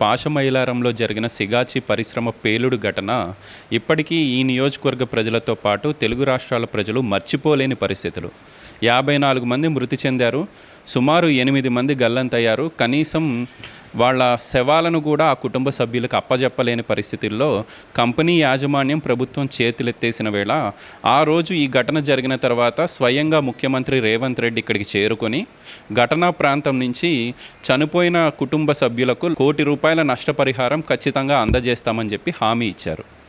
పాశమైలారంలో జరిగిన సిగాచి పరిశ్రమ పేలుడు ఘటన ఇప్పటికీ ఈ నియోజకవర్గ ప్రజలతో పాటు తెలుగు రాష్ట్రాల ప్రజలు మర్చిపోలేని పరిస్థితులు. యాభై నాలుగు మంది మృతి చెందారు. సుమారు ఎనిమిది మంది గల్లంతయ్యారు. కనీసం వాళ్ళ శవాలను కూడా ఆ కుటుంబ సభ్యులకు అప్పజెప్పలేని పరిస్థితుల్లో కంపెనీ యాజమాన్యం ప్రభుత్వం చేతులెత్తేసిన వేళ ఆ రోజు ఈ ఘటన జరిగిన తర్వాత స్వయంగా ముఖ్యమంత్రి రేవంత్ రెడ్డి ఇక్కడికి చేరుకొని ఘటనా ప్రాంతం నుంచి చనిపోయిన కుటుంబ సభ్యులకు కోటి రూపాయల నష్టపరిహారం ఖచ్చితంగా అందజేస్తామని చెప్పి హామీ ఇచ్చారు.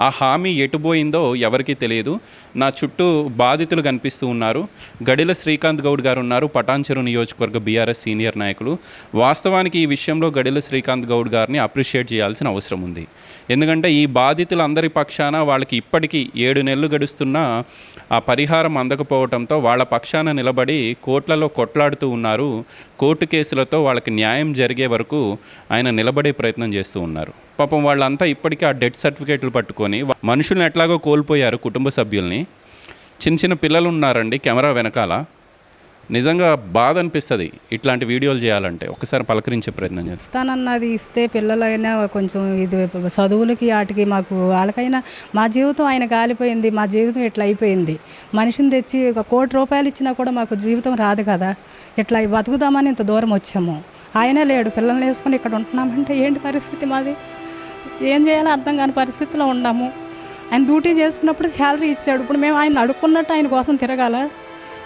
ఆ హామీ ఎటుపోయిందో ఎవరికీ తెలియదు. నా చుట్టూ బాధితులు కనిపిస్తూ ఉన్నారు. గడిల శ్రీకాంత్ గౌడ్ గారు ఉన్నారు పటాన్చెరు నియోజకవర్గ బీఆర్ఎస్ సీనియర్ నాయకులు. వాస్తవానికి ఈ విషయంలో గడిల శ్రీకాంత్ గౌడ్ గారిని అప్రిషియేట్ చేయాల్సిన అవసరం ఉంది. ఎందుకంటే ఈ బాధితులందరి పక్షాన వాళ్ళకి ఇప్పటికీ ఏడు నెలలు గడుస్తున్నా ఆ పరిహారం అందకపోవడంతో వాళ్ళ పక్షాన నిలబడి కోట్లలో కొట్లాడుతూ ఉన్నారు. కోర్టు కేసులతో వాళ్ళకి న్యాయం జరిగే వరకు ఆయన నిలబడే ప్రయత్నం చేస్తూ ఉన్నారు. పాపం వాళ్ళంతా ఇప్పటికీ ఆ డెత్ సర్టిఫికేట్లు పట్టుకొని మనుషుల్ని ఎట్లాగో కోల్పోయారు కుటుంబ సభ్యుల్ని. చిన్న చిన్న పిల్లలు ఉన్నారండి కెమెరా వెనకాల. నిజంగా బాధ అనిపిస్తుంది ఇట్లాంటి వీడియోలు చేయాలంటే. ఒకసారి పలకరించే ప్రయత్నం చేస్తాను ఇస్తానన్నది ఇస్తే పిల్లలైనా కొంచెం ఇది చదువులకి వాటికి మాకు వాళ్ళకైనా మా జీవితం ఆయన కాలిపోయింది మా జీవితం ఇట్లా అయిపోయింది. మనిషిని తెచ్చి ఒక కోటి రూపాయలు ఇచ్చినా కూడా మాకు జీవితం రాదు కదా. ఇట్లా బతుకుదామని ఇంత దూరం వచ్చాము. ఆయనే లేడు పిల్లల్ని వేసుకొని ఇక్కడ ఉంటున్నామంటే ఏంటి పరిస్థితి మాది? ఏం చేయాలో అర్థం కాని పరిస్థితిలో ఉన్నాము ఆయన డ్యూటీ చేసుకున్నప్పుడు శాలరీ ఇచ్చాడు. ఇప్పుడు మేము ఆయన అడుక్కున్నట్టు ఆయన కోసం తిరగాల.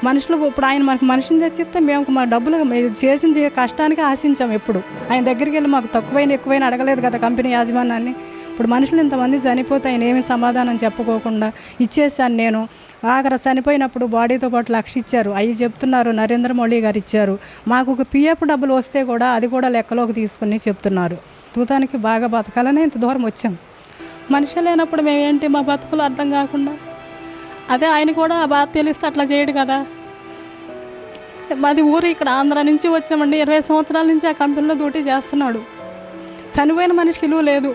మనుషులు ఇప్పుడు ఆయన మనకు మనిషిని తెచ్చిస్తే మేము మా డబ్బులు మేము చేసిన కష్టానికి ఆశించాం ఎప్పుడు. ఆయన దగ్గరికి వెళ్ళి మాకు తక్కువైన ఎక్కువైనా అడగలేదు కదా కంపెనీ యాజమాన్యాన్ని. ఇప్పుడు మనుషులు ఇంతమంది చనిపోతే ఆయన ఏమీ సమాధానం చెప్పుకోకుండా ఇచ్చేసాను నేను. ఆఖర చనిపోయినప్పుడు బాడీతో పాటు లక్ష ఇచ్చారు. అవి చెప్తున్నారు నరేంద్ర మోడీ గారు ఇచ్చారు. మాకు ఒక పిఎఫ్ డబ్బులు వస్తే కూడా అది కూడా లెక్కలోకి తీసుకుని చెప్తున్నారు. తూతానికి బాగా బతకాలని ఇంత దూరం వచ్చాం. మనిషి లేనప్పుడు మేమేంటి మా బతుకులు అర్థం కాకుండా? అదే ఆయన కూడా ఆ బాధ తెలిస్తే అట్లా చేయడు కదా. మాది ఊరు ఇక్కడ ఆంధ్ర నుంచి వచ్చామండి. ఇరవై సంవత్సరాల నుంచి ఆ కంపెనీలో డ్యూటీ చేస్తున్నాడు. చనిపోయిన మనిషికి ఇలువ లేదు.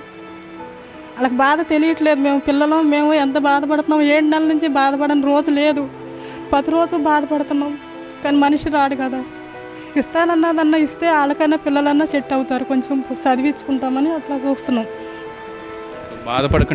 వాళ్ళకి బాధ తెలియట్లేదు. మేము పిల్లలు మేము ఎంత బాధపడుతున్నాం? ఏడు నెలల నుంచి బాధపడని రోజు లేదు. ప్రతిరోజు బాధపడుతున్నాం. కానీ మనిషి రాడు కదా. ఇస్తానన్నదన్నా ఇస్తే వాళ్ళకన్నా పిల్లలన్నా సెట్ అవుతారు. కొంచెం చదివించుకుంటామని అట్లా చూస్తున్నాం. బాధపడకండి.